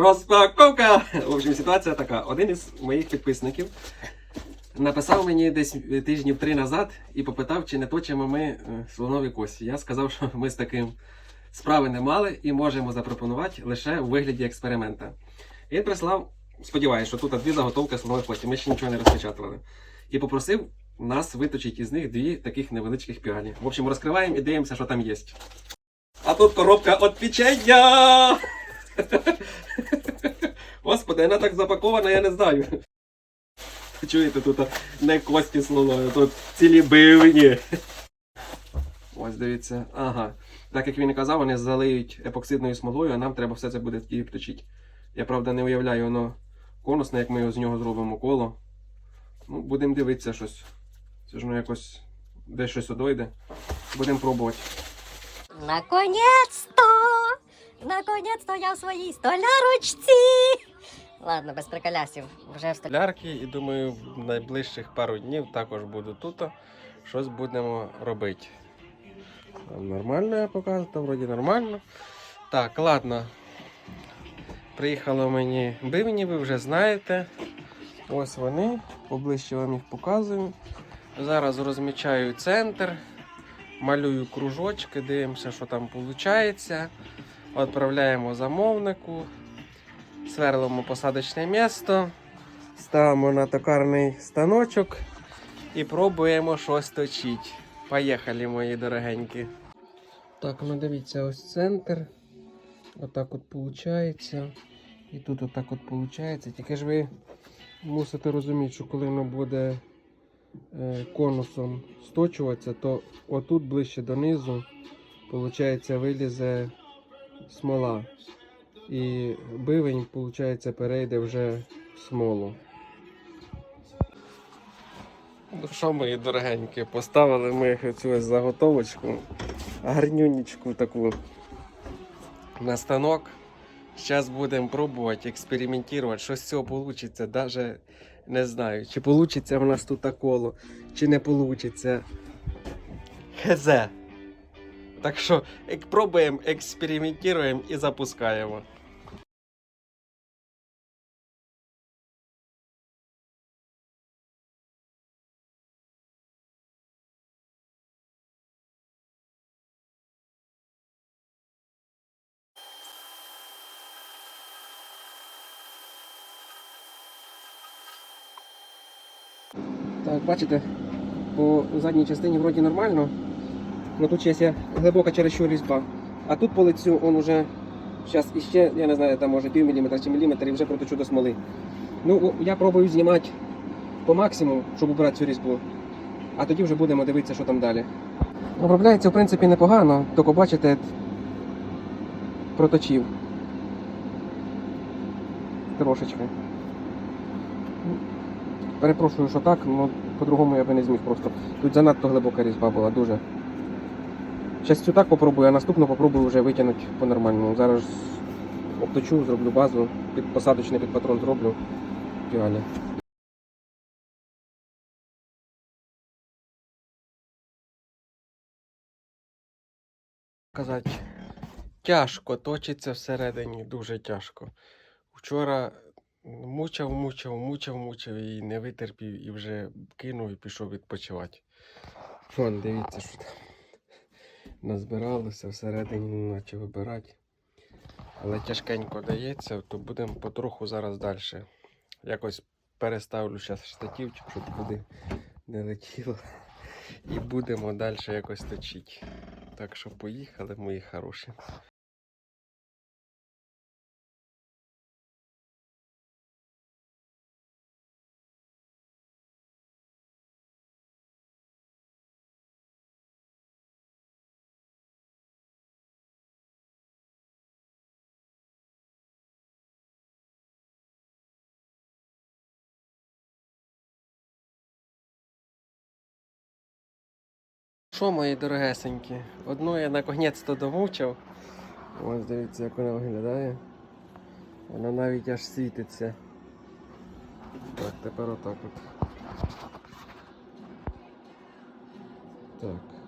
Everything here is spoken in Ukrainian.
Розпаковка! В общем, ситуація така. Один із моїх підписників написав мені десь тижнів три назад і попитав, чи не точимо ми е, слонові кості. Я сказав, що ми з таким справи не мали і можемо запропонувати лише у вигляді експеримента. Він прислав, сподіваюся, що тут дві заготовки слонових кості. Ми ще нічого не розпечатували. І попросив нас виточити із них дві таких невеличких піалі. В общем, розкриваємо і дивимося, що там є. А тут коробка від печення! Господи, вона так запакована, я не знаю. Чуєте, тут не кості слонові, тут цілі бивні. Ось дивіться. Ага. Так як він і казав, вони залиють епоксидною смолою, а нам треба все це буде вточити. Я правда не уявляю, воно конусне, як ми його з нього зробимо коло. Ну, будемо дивитися щось. Це ж ну якось десь щось одойде. Будемо пробувати. Наконец-то! Наконец-то я в своїй столярочці! Ладно, без приколясів. Вже в столярці. І думаю, в найближчих пару днів також буду тут. Щось будемо робити. Там Нормально я показую, там вроді нормально. Так, ладно. Приїхало мені бивні, ви вже знаєте. Ось вони. Поближче вам їх показую. Зараз розмічаю центр, малюю кружочки, дивимося, що там виходить. Відправляємо замовнику. Сверлимо посадочне місто, ставимо на токарний станочок і пробуємо щось точити. Поїхали, мої дорогенькі. Так, ну дивіться, ось центр. Отак от виходить. І тут отак от виходить. Тільки ж ви мусите розуміти, що коли воно буде е, конусом сточуватися, то отут ближче донизу, виходить, вилізе смола. І бивень, виходить, перейде вже в смолу. Ну що, мої дорогенькі, поставили ми цю ось заготовочку, гарнюнічку таку на станок. Зараз будемо пробувати, експериментувати, що з цього вийде, навіть не знаю, чи вийде в нас тут коло, чи не вийде. Хз. Так що ек- пробуємо, експериментуємо і запускаємо. Так, бачите, по задній частині вроді нормально. Але тут ще є глибока чересчур різьба. А тут по лицю он уже зараз іще, я не знаю, там може пів міліметра чи міліметр і вже проточу до смоли. Ну, я пробую знімати по максимуму, щоб убрати цю різьбу. А тоді вже будемо дивитися, що там далі. Обробляється, в принципі, непогано, тільки бачите, проточив. Трошечки. Перепрошую, що так, ну по-другому я би не зміг просто. Тут занадто глибока різьба була, дуже. Зараз цю так попробую, а наступну попробую вже витягнути по-нормальному. Зараз обточу, зроблю базу, під посадочний під патрон зроблю. Ідеально. Казати, тяжко точиться всередині, дуже тяжко. Вчора мучав, мучав, мучав, мучав і не витерпів, і вже кинув і пішов відпочивати. Вон, дивіться, що там назбиралося всередині, наче вибирати. Але тяжкенько дається, то будемо потроху зараз далі. Якось переставлю зараз штативчик, щоб куди не летіло. І будемо далі якось точити. Так що поїхали, мої хороші. Що, мої дорогесенькі, одну я наконець-то домучив. Ось дивіться, як вона виглядає. Вона навіть аж світиться. Так, тепер отак от. Так.